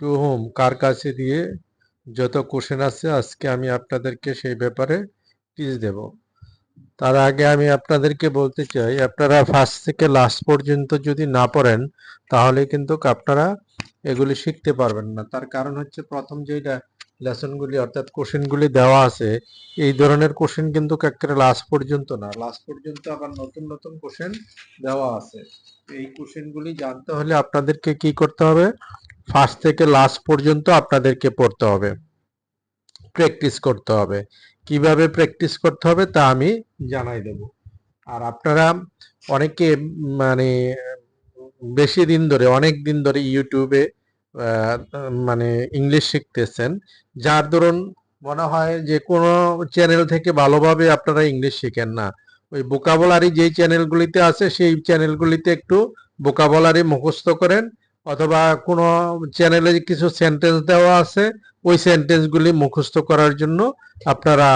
Two home, কার কাছে দিয়ে যত কোশ্চেন আছে আজকে আমি আপনাদেরকে সেই ব্যাপারে টিচ দেব। তার আগে আমি আপনাদেরকে বলতে চাই, আপনারা ফার্স্ট থেকে লাস্ট পর্যন্ত যদি না পড়েন, তাহলে কিন্তু আপনারা এগুলি শিখতে পারবেন না। তার কারণ হচ্ছে প্রথম যেটা লেসনগুলি অর্থাৎ কোশ্চেনগুলি দেওয়া আছে, এই ধরনের কোশ্চেন কিন্তু একেবারে লাস্ট পর্যন্ত না। লাস্ট পর্যন্ত আবার নতুন নতুন কোশ্চেন দেওয়া আছে। এই কোশ্চেনগুলি জানতে হলে আপনাদেরকে কি করতে হবে? ফার্স্ট থেকে লাস্ট পর্যন্ত আপনাদেরকে পড়তে হবে। প্র্যাকটিস করতে হবে। কীভাবে প্র্যাকটিস করতে হবে তা আমি জানাই দেব। আর আপনারা অনেকে মানে বেশি দিন ধরে, অনেক দিন ধরে ইউটিউবে মানে ইংলিশ শিখতেছেন, যার ধরুন মনে হয় যে কোনো চ্যানেল থেকে ভালোভাবে আপনারা ইংলিশ শিখেন না। ওই বোকাবলারি যেই চ্যানেলগুলিতে আছে, সেই চ্যানেলগুলিতে একটু বোকাবলারি মুখস্থ করেন অথবা কোনো চ্যানেলে কিছু সেন্টেন্স দেওয়া আছে, ওই সেন্টেন্সগুলি মুখস্থ করার জন্য আপনারা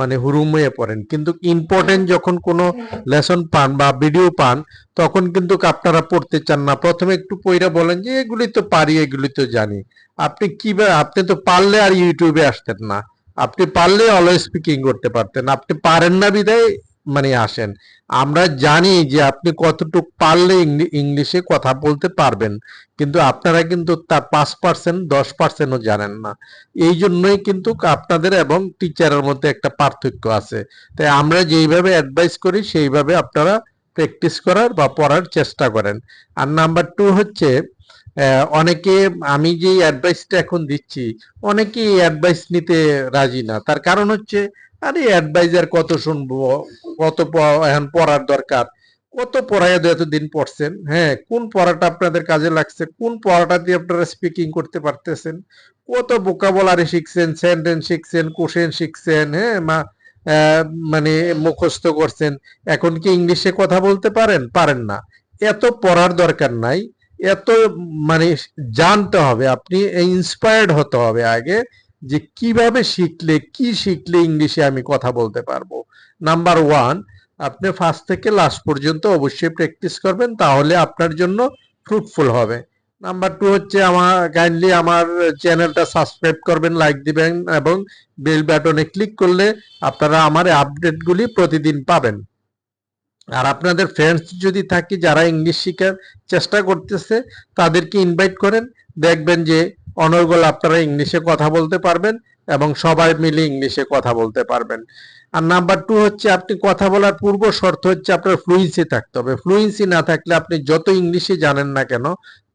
মানে হুরুময়ে পড়েন। কিন্তু ইম্পর্টেন্ট যখন কোনো লেসন পান বা ভিডিও পান, তখন কিন্তু আপনারা পড়তে চান না। প্রথমে একটু পইরা বলেন যে, এগুলি তো পারি, এগুলি তো জানি। আপনি কীভাবে আপনি তো পারলে আর ইউটিউবে আসতেন না। আপনি পারলে অলওয়েজ স্পিকিং করতে পারতেন। আপনি পারেন না বিদায় মানে আসেন। আমরা জানি যে আপনি কতটুকু পারলে ইংলিশে কথা বলতে পারবেন, কিন্তু আপনারা কিন্তু তার পাঁচ পার্সেন্ট দশ পার্সেন্টও জানেন না। এই জন্যই কিন্তু আপনাদের এবং টিচারের মধ্যে একটা পার্থক্য আছে। তাই আমরা যেইভাবে অ্যাডভাইস করি, সেইভাবে আপনারা প্র্যাকটিস করার বা পড়ার চেষ্টা করেন। আর নাম্বার টু হচ্ছে অনেকে, আমি যে অ্যাডভাইসটা এখন দিচ্ছি, অনেকেই অ্যাডভাইস নিতে রাজি না। তার কারণ হচ্ছে আরে অ্যাডভাইজার কত শুনব? কত এখন পড়ার দরকার। কত পড়ায় এতদিন পড়ছেন হ্যাঁ? কোন পড়াটা আপনাদের কাজে লাগছে? কোন পড়াটা দিয়ে আপনারা স্পিকিং করতে পারতেছেন? কত বোকাবলারি শিখছেন সেন্টেন্স শিখছেন কোশ্চেন শিখছেন হ্যাঁ? মা মানে মুখস্থ করছেন। এখন কি ইংলিশে কথা বলতে পারেন? পারেন না। এত পড়ার দরকার নাই। এত মানে জানতে হবে। আপনি ইন্সপায়ার্ড হতে হবে আগে। যে কীভাবে শিখলে, কি শিখলে ইংলিশে আমি কথা বলতে পারব? নাম্বার ওয়ান আপনি ফার্স্ট থেকে লাস্ট পর্যন্ত অবশ্যই প্র্যাকটিস করবেন, তাহলে আপনার জন্য ফ্রুটফুল হবে। নাম্বার টু হচ্ছে আমার কাইন্ডলি আমার চ্যানেলটা সাবস্ক্রাইব করবেন লাইক দিবেন এবং বেল বাটনে ক্লিক করলে আপনারা আমার আপডেটগুলি প্রতিদিন পাবেন। আর আপনাদের ফ্রেন্ডস যদি থাকে, যারা ইংলিশ শেখার চেষ্টা করতেছে, তাদেরকে ইনভাইট করেন। দেখবেন যে অনর্গল, আপনারা ইংলিশে কথা বলতে পারবেন এবং সবাই মিলে ইংলিশে কথা বলতে পারবেন। আর নাম্বার টু হচ্ছে, আপনি কথা বলার পূর্ব শর্ত হচ্ছে আপনার ফ্লুয়েন্সি থাকতে হবে। ফ্লুয়েন্সি না থাকলে আপনি যত ইংলিশে জানেন না কেন,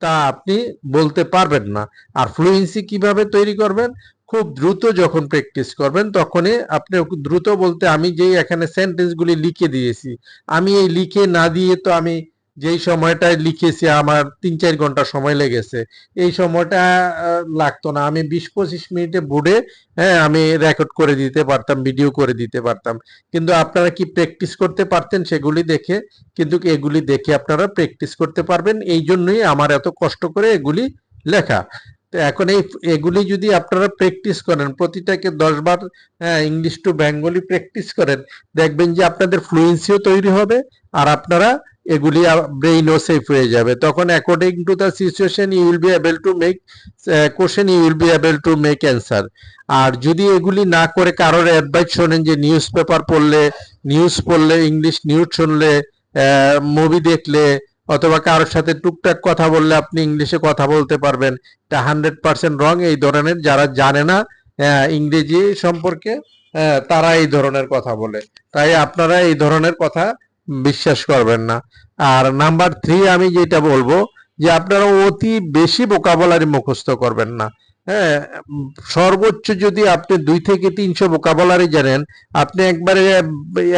তা আপনি বলতে পারবেন না। আর ফ্লুয়েন্সি কীভাবে তৈরি করবেন? খুব দ্রুত যখন প্র্যাকটিস করবেন, তখনই আপনি দ্রুত বলতে, আমি যেই এখানে সেন্টেন্সগুলি লিখে দিয়েছি, আমি এই লিখে না দিয়ে তো আমি যেই সময়টায় লিখেছি আমার তিন চার ঘণ্টা সময় লেগেছে, এই সময়টা লাগতো না। আমি বিশ পঁচিশ মিনিটে বুড়ে হ্যাঁ আমি রেকর্ড করে দিতে পারতাম ভিডিও করে দিতে পারতাম। কিন্তু আপনারা কি প্র্যাকটিস করতে পারতেন সেগুলি দেখে? কিন্তু এগুলি দেখে আপনারা প্র্যাকটিস করতে পারবেন। এই জন্যই আমার এত কষ্ট করে এগুলি লেখা। তো এখন এই এগুলি যদি আপনারা প্র্যাকটিস করেন, প্রতিটাকে দশ বার হ্যাঁ ইংলিশ টু বেঙ্গলি প্র্যাকটিস করেন, দেখবেন যে আপনাদের ফ্লুয়েন্সিও তৈরি হবে আর আপনারা এগুলি ব্রেইনও সেফ হয়ে যাবে। তখন according to the situation you will be able to make question you will be able to make answer আর যদি এগুলি না করে কারোর অ্যাডভাইস শোনেন যে নিউজ পেপার পড়লে নিউজ পড়লে ইংলিশ নিউজ শুনলে মুভি দেখলে অথবা কারোর সাথে টুকটাক কথা বললে আপনি ইংলিশে কথা বলতে পারবেন। এটা হান্ড্রেড পার্সেন্ট রং এই ধরনের। যারা জানে না ইংরেজি সম্পর্কে তারা এই ধরনের কথা বলে। তাই আপনারা এই ধরনের কথা বিশ্বাস করবেন না। আর নাম্বার থ্রি আমি যেটা বলব, যে আপনারা অতি বেশি বোকাবলারি মুখস্থ করবেন না। হ্যাঁ সর্বোচ্চ যদি আপনি দুই থেকে তিনশো বোকাবলারি জানেন আপনি একবারে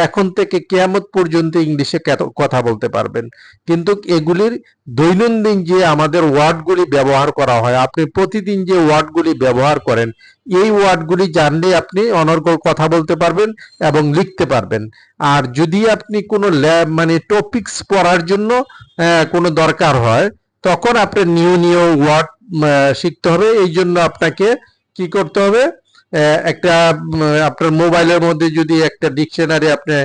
এখন থেকে কেয়ামত পর্যন্ত ইংলিশে কথা বলতে পারবেন। কিন্তু এগুলির দৈনন্দিন যে আমাদের ওয়ার্ডগুলি ব্যবহার করা হয় আপনি প্রতিদিন যে ওয়ার্ডগুলি ব্যবহার করেন এই ওয়ার্ডগুলি জানলে আপনি অনর্গল কথা বলতে পারবেন এবং লিখতে পারবেন। আর যদি আপনি কোনো ল্যাব মানে টপিকস পড়ার জন্য আহ, কোনো দরকার হয় তখন আপনি নিউ নিউ ওয়ার্ড শিখতে হবে। এই জন্য আপনাকে কি করতে হবে? একটা আপনার মোবাইলের মধ্যে যদি একটা ডিকশনারি আপনি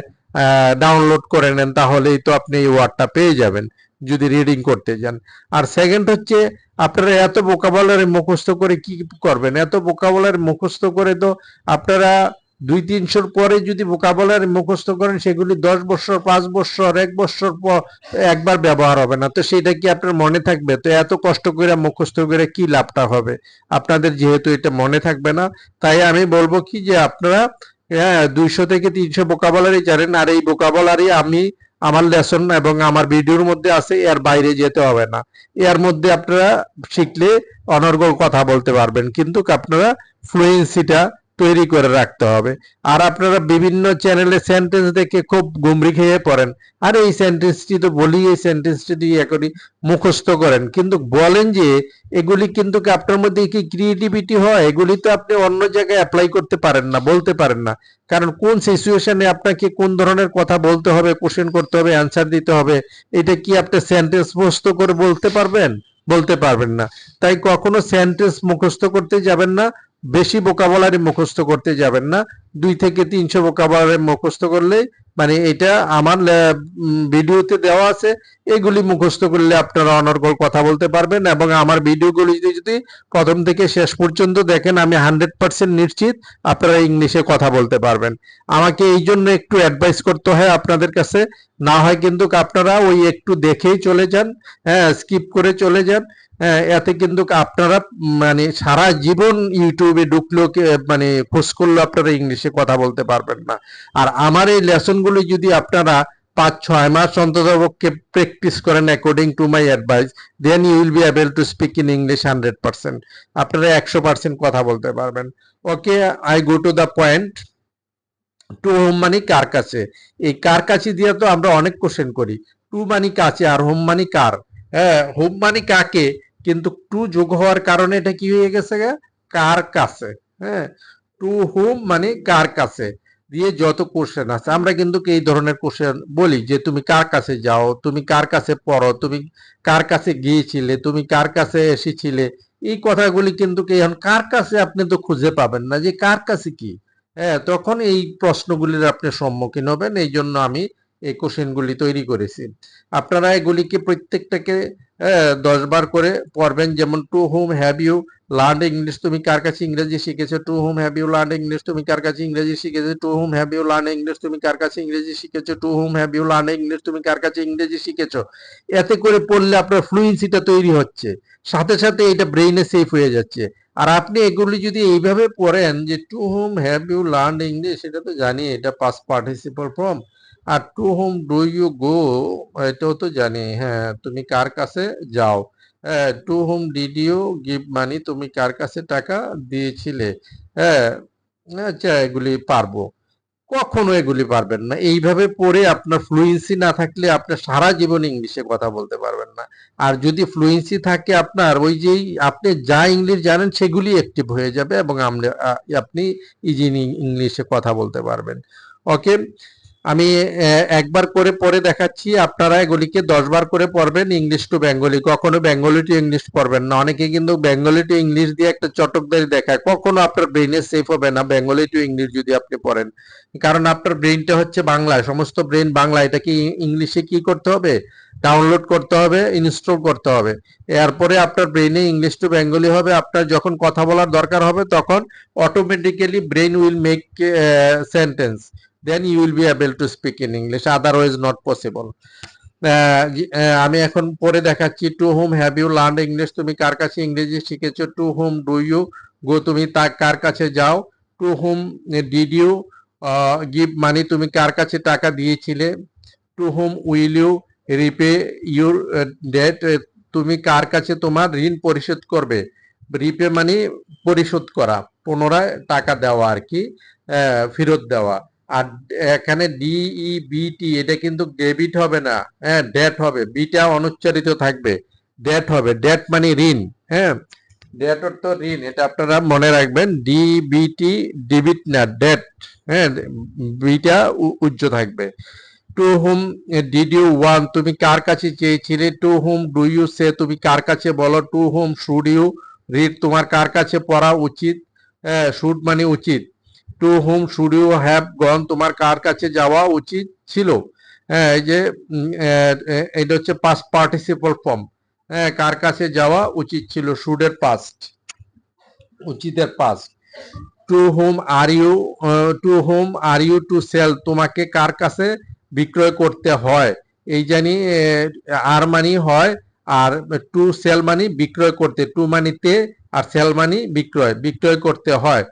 ডাউনলোড করে নেন, তাহলেই তো আপনি এই ওয়ার্ডটা পেয়ে যাবেন, যদি রিডিং করতে যান। আর সেকেন্ড হচ্ছে, আপনারা এত বোকাবলারে মুখস্থ করে কি করবেন? এত বোকাবলারে মুখস্থ করে তো আপনারা দুই তিনশোর পরে যদি বোকাবলারে মুখস্থ করেন, সেগুলি দশ বছর, পাঁচ বছর, এক বছর পর একবার ব্যবহার হবে না। তো সেটা কি আপনার মনে থাকবে? তো এত কষ্ট করে মুখস্থ করে কি লাভটা হবে? আপনাদের যেহেতু এটা মনে থাকবে না, তাই আমি বলব কি যে আপনারা হ্যাঁ দুইশো থেকে তিনশো বোকাবলারি জানেন, আর এই বোকাবলারি আমি আমার লেসন এবং আমার ভিডিওর মধ্যে আছে, এর বাইরে যেতে হবে না। এর মধ্যে আপনারা শিখলে অনর্গল কথা বলতে পারবেন, কিন্তু আপনারা ফ্লুয়েন্সিটা তৈরি করে রাখতে হবে। আর আপনারা বিভিন্ন চ্যানেলে সেন্টেন্স দেখে খুব গুমরি খেয়ে পড়েন। আর এই সেন্টেন্সটি তো বলি, এই সেন্টেন্সটি দিয়ে এখনই মুখস্থ করেন। কিন্তু বলেন যে, এগুলি কিন্তু আপনার মধ্যে কি ক্রিয়েটিভিটি হয়? এগুলি তো আপনি অন্য জায়গায় অ্যাপ্লাই করতে পারেন না, বলতে পারেন না। কারণ কোন সিচুয়েশনে আপনাকে কোন ধরনের কথা বলতে হবে কোশ্চেন করতে হবে অ্যান্সার দিতে হবে, এটা কি আপনি সেন্টেন্স মুখস্থ করে বলতে পারবেন? বলতে পারবেন না। তাই কখনো সেন্টেন্স মুখস্থ করতে যাবেন না। বেশি বোকাবলারি মুখস্থ করতে যাবেন না। দুই থেকে তিনশো বোকাবলারি মুখস্থ করলে মানে এটা আমার ভিডিওতে দেওয়া আছে, এগুলি মুখস্থ করলে আপনারা অনর্গল কথা বলতে পারবেন এবং আমার ভিডিওগুলি যদি যদি প্রথম থেকে শেষ পর্যন্ত দেখেন, আমি হান্ড্রেড পার্সেন্ট নিশ্চিত আপনারা ইংলিশে কথা বলতে পারবেন। আমাকে এই জন্য একটু অ্যাডভাইস করতে হয় আপনাদের কাছে, না হয় কিন্তু আপনারা ওই একটু দেখেই চলে যান হ্যাঁ স্কিপ করে চলে যান। এতে কিন্তু আপনারা মানে সারা জীবন ইউটিউবে ঢুকলেও মানে খোঁজ করলেও আপনারা ইংলিশে কথা বলতে পারবেন না। আর আমার এই লেসনগুলো যদি আপনারা পাঁচ, ছয় মাস অন্তত পক্ষে প্র্যাকটিস করেন according to my advice then you will be able to speak in English hundred percent আপনারা একশো পার্সেন্ট কথা বলতে পারবেন। Okay I go to the point to whom money কার কাছে? এই কার কাছে দিয়ে তো আমরা অনেক কোশ্চেন করি। টু মানি কাছে আর হোম মানি কার? হ্যাঁ হোম মানে কাকে? কিন্তু টু যোগ হওয়ার কারণে এটা কি হয়ে গেছে? কার কাছে? হ্যাঁ টু হোম মানে কার কাছে? দিয়ে যত কোশ্চেন আছে, আমরা কিন্তু এই ধরনের কোশ্চেন বলি যে তুমি কার কাছে যাও, তুমি কার কাছে পড়ো, তুমি কার কাছে গিয়েছিলে, তুমি কার কাছে এসেছিলে? এই কথাগুলি কিন্তু এখন কার কাছে আপনি তো খুঁজে পাবেন না যে কার কাছে কি? হ্যাঁ তখন এই প্রশ্নগুলির আপনি সম্মুখীন হবেন। এই জন্য আমি এই কোশ্চেনগুলি তৈরি করেছি। আপনারা এগুলিকে প্রত্যেকটাকে দশ বার করে পড়বেন। যেমন to whom have you learn English তুমি কার কাছে ইংরেজি শিখেছো? To whom have you learn English তুমি কার কাছে ইংরেজি শিখেছো? To whom have you learn English তুমি কার কাছে ইংরেজি শিখেছো? To whom have you learn English তুমি কার কাছে ইংরেজি শিখেছো? এতে করে পড়লে আপনার ফ্লুয়েন্সিটা তৈরি হচ্ছে। সাথে সাথে এটা ব্রেইনে সেফ হয়ে যাচ্ছে। আর আপনি এগুলি যদি এইভাবে পড়েন যে to whom have you learn English এটা তো জানি, এটা past participle form R to whom do you go, এটাও তো জানি হ্যাঁ তুমি কার কাছে যাও? হ্যাঁ to whom did you give money, তুমি কার কাছে টাকা দিয়েছিলে? হ্যাঁ আচ্ছা এগুলি পারব। কখনো এগুলি পারবেন না। এইভাবে পড়ে আপনার ফ্লুয়েন্সি না থাকলে আপনার সারা জীবন ইংলিশে কথা বলতে পারবেন না। আর যদি ফ্লুয়েন্সি থাকে আপনার, ওই যেই আপনি যা ইংলিশ জানেন সেগুলি অ্যাক্টিভ হয়ে যাবে এবং আপনি ইজি ইংলিশে কথা বলতে পারবেন। ওকে আমি একবার করে পড়ে দেখাচ্ছি, আপনারা এগুলিকে দশ বার করে পড়বেন, ইংলিশ টু বেঙ্গলি। কখনো বেঙ্গলি টু ইংলিশ পড়বেন না। অনেকে কিন্তু বেঙ্গলি টু ইংলিশ দিয়ে একটা চটকদারি দেখায়। কখনো আপনার ব্রেইনে সেফ হবে না, বেঙ্গলি টু ইংলিশ যদি আপনি পড়েন। কারণ আপনার ব্রেইনটা হচ্ছে বাংলায় সমস্ত ব্রেইন বাংলা। এটা কি ইংলিশে কি করতে হবে? ডাউনলোড করতে হবে, ইনস্টল করতে হবে। এরপরে আপনার ব্রেইনে ইংলিশ টু বেঙ্গলি হবে, আপনার যখন কথা বলার দরকার হবে, তখন automatically brain will make sentence then you will be able to speak in English otherwise not possible আমি এখন পরে দেখাচ্ছি to whom have you learn English তুমি কার কাছে ইংরেজি শিখেছো? To whom do you go তুমি তা কার কাছে যাও? To whom did you give money তুমি কার কাছে টাকা দিয়েছিলে? To whom will you repay your debt তুমি কার কাছে তোমার ঋণ পরিশোধ করবে? রিপে মানে পরিশোধ করা, পুনরায় টাকা দেওয়া আর কি ফেরত দেওয়া। আর এখানে ডিই বিটি এটা কিন্তু ডেবিট হবে না। হ্যাঁ ডেট হবে। বিটা অনুচ্চারিত থাকবে। ডেট হবে। ডেট মানে ঋণ। হ্যাঁ ডেট অর্থ ঋণ। এটা আপনারা মনে রাখবেন। ডি ডিবিটি ডেবিট না ডেট হ্যাঁ বিটা উজ্জ থাকবে। To whom did you want তুমি কার কাছে চেয়েছিলে? To whom do you say তুমি কার কাছে বলো? To whom should you read তোমার কার কাছে পড়া উচিত? হ্যাঁ শুড মানে উচিত। To whom should you have gone তোমার কার কাছে যাওয়া উচিত ছিল? হ্যাঁ এই যে এটা হচ্ছে পাস্ট পার্টিসিপল ফর্ম হ্যাঁ কার কাছে যাওয়া উচিত ছিল? শুডের past উচিতের past to whom are you to whom are you to sell তোমাকে কার কাছে বিক্রয় করতে হয়? এই জানি আর মানি হয়, আর টু সেল মানি বিক্রয় করতে টু মানিতে আর সেল মানি বিক্রয় বিক্রয় করতে হয়।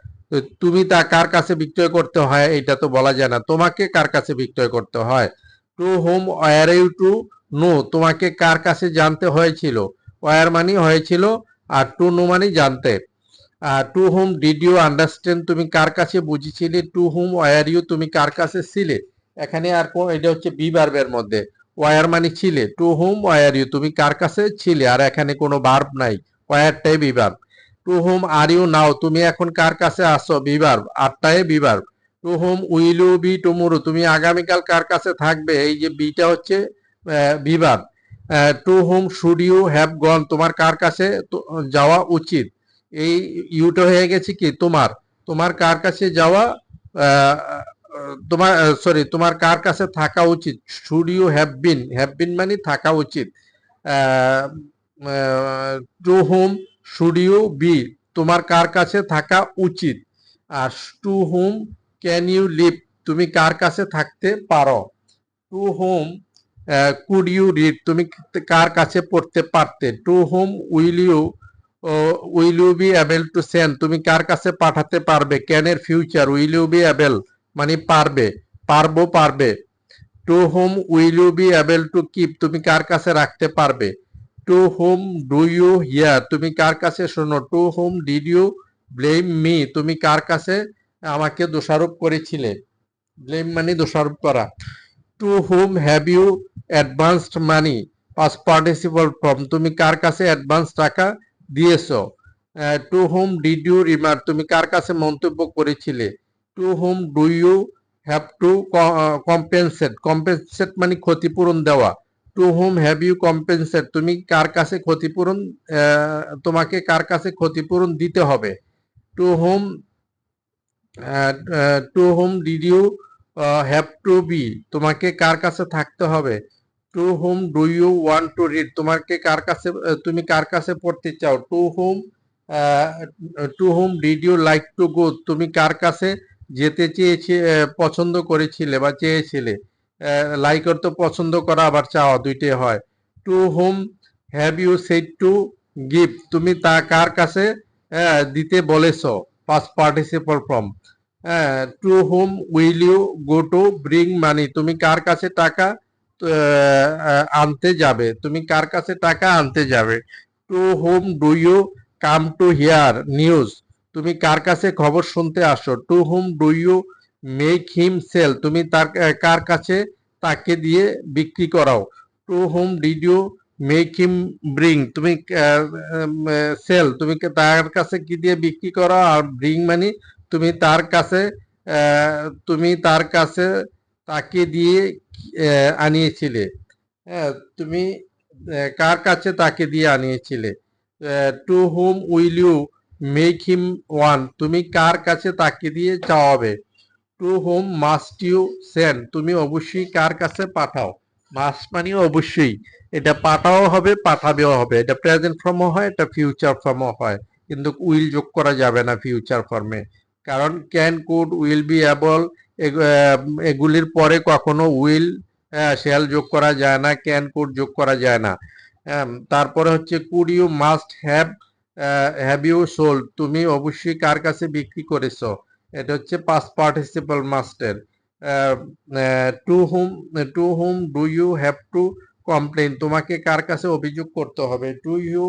তুমি তা কার কাছে বিক্রয় করতে হয় এটা তো বলা যায় না। তোমাকে কার কাছে বিক্রয় করতে হয়? To whom were you to know তোমাকে কার কাছে জানতে হয়েছিল? ওয়ার মানি হয়েছিল আর টু নো মানি জানতে। আর to whom did you understand তুমি কার কাছে বুঝেছিলে? টু হোম ওয়ার ইউ তুমি কার কাছে ছিলে? এখানে আর কোন এটা হচ্ছে বি ভার্বের মধ্যে। ওয়ার মানে ছিলে। টু হোম ওয়ার ইউ তুমি কার কাছে ছিলে? আর এখানে কোনো বার্ব নাই। ওয়ারটাই be verb to whom are you now তুমি এখন কার কাছে আসো বি ভার্ব আটটায় be verb to whom will you be tomorrow তুমি আগামীকাল কার কাছে থাকবে? এই যে বিটা হচ্ছে be verb to whom should you have gone তোমার কার কাছে যাওয়া উচিত? এই ইউটা হয়ে গেছে কি? তোমার। তোমার কার কাছে যাওয়া তোমার সরি তোমার কার কাছে থাকা উচিত? Should you have been have been মানে থাকা উচিত। To whom should you be তোমার কার কাছে থাকা উচিত? আর to whom can you live তুমি কার কাছে থাকতে পারো? To whom could you read তুমি কার কাছে পড়তে পারতে? To whom will you will you be able to send তুমি কার কাছে পাঠাতে পারবে? ক্যানের future will you be able মানে পারবে, পারব, পারবে। To whom will you be able to keep তুমি কার কাছে রাখতে পারবে? To whom do you hear তুমি কার কাছে শোনো? To whom did you blame me তুমি কার কাছে আমাকে দোষারোপ করেছিলে? ব্লেম মানে দোষারোপ করা। To whom have you advanced money past participle form তুমি কার কাছে অ্যাডভান্স টাকা দিয়েছ? To whom did you remark তুমি কার কাছে মন্তব্য করেছিলে? To whom do you have to compensate compensate মানে ক্ষতিপূরণ দেওয়া। To whom have you compensate তুমি কার কাছে ক্ষতিপূরণ তোমাকে কার কাছে ক্ষতিপূরণ দিতে হবে? To whom to whom did you have to be তোমাকে কার কাছে থাকতে হবে? To whom do you want to read তোমাকে কার কাছে, তুমি কার কাছে পড়তে চাও? To whom to whom did you like to go তুমি কার কাছে যেতে চেয়েছে পছন্দ করেছিলে বা চেয়েছিলে? লাইক অর্থ পছন্দ করা আবার চাওয়া দুইটাই হয়। To whom have you said to give তুমি তা কার কাছে দিতে বলেছ? Past participle from to whom will you go to bring money তুমি কার কাছে টাকা আনতে যাবে? তুমি কার কাছে টাকা আনতে যাবে? To whom do you come to hear news তুমি কার কাছে খবর শুনতে আসো? To whom do you make him sell তুমি তার কার কাছে? তাকে দিয়ে বিক্রি করাও। To whom did you make him bring তুমি সেল তুমি তার কাছে কি দিয়ে বিক্রি করো? আর ব্রিং মানে তুমি তার কাছে তুমি তার কাছে তাকে দিয়ে আনিয়েছিলে। হ্যাঁ তুমি কার কাছে তাকে দিয়ে আনিয়েছিলে? To whom will you make him want তুমি কার কাছে তাকে দিয়ে চাওয়াবে? To whom must you send. তুমি অবশ্যই কার কাছে পাঠাও? মাস্ট মানে অবশ্যই। এটা পাঠাও হবে, পাঠাবেও হবে। এটা প্রেজেন্ট ফর্মও হয়, এটা ফিউচার ফর্মও হয়। কিন্তু উইল যোগ করা যাবে না ফিউচার ফর্মে কারণ can could will be able এগুলির পরে কখনো উইল শেল যোগ করা যায় না ক্যান কুড যোগ করা যায় না। তারপরে হচ্ছে could you must have have you sold তুমি অবশ্যই কার কাছে বিক্রি করেছ? এটা হচ্ছে past participle মাস্টের to whom to whom do you have to complain তোমাকে কার কাছে অভিযোগ করতে হবে? To you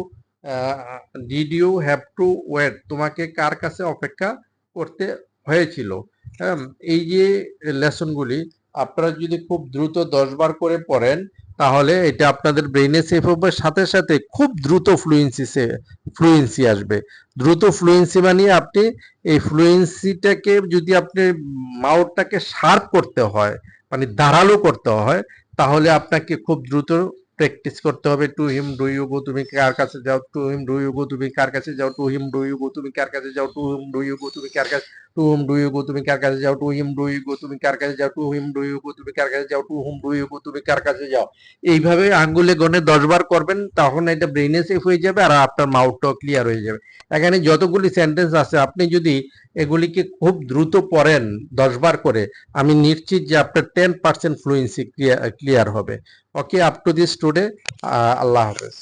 did you have to wait তোমাকে কার কাছে অপেক্ষা করতে হয়েছিল? হ্যাঁ এই যে লেসনগুলি আপনারা যদি খুব দ্রুত দশ বার করে পড়েন তাহলে এটা আপনাদের ব্রেনে সেফ হবে, সাথে সাথে খুব দ্রুত ফ্লুয়েন্সি সে ফ্লুয়েন্সি আসবে। দ্রুত ফ্লুয়েন্সি মানে আপনি এই ফ্লুয়েন্সিটাকে যদি আপনি মাউথটাকে শার্প করতে হয় মানে ধারালো করতে হয়, তাহলে আপনাকে খুব দ্রুত প্র্যাকটিস করতে হবে to him do you go তুমি কার কাছে যাও to him do you go তুমি কার কাছে যাও to him do you go তুমি কার কাছে যাও to him do you go তুমি কার কাছে to whom do you go তুমি কার কাছে যাও to him do you go তুমি কার কাছে যাও to him do you go তুমি কার কাছে যাও to whom do you go তুমি কার কাছে যাও। এইভাবে আঙ্গুলে গনে দশ বার করবেন, তখন এটা ব্রেনে সেফ হয়ে যাবে আর আপনার মাউথটাও ক্লিয়ার হয়ে যাবে। এখানে যতগুলি সেন্টেন্স আছে, আপনি যদি এগুলিকে খুব দ্রুত পড়েন দশবার করে। আমি নিশ্চিত যে আপনার টেন পার্সেন্ট ফ্লুয়েন্সি ক্লিয়ার হবে। Okay up to this today আল্লাহ হাফেজ।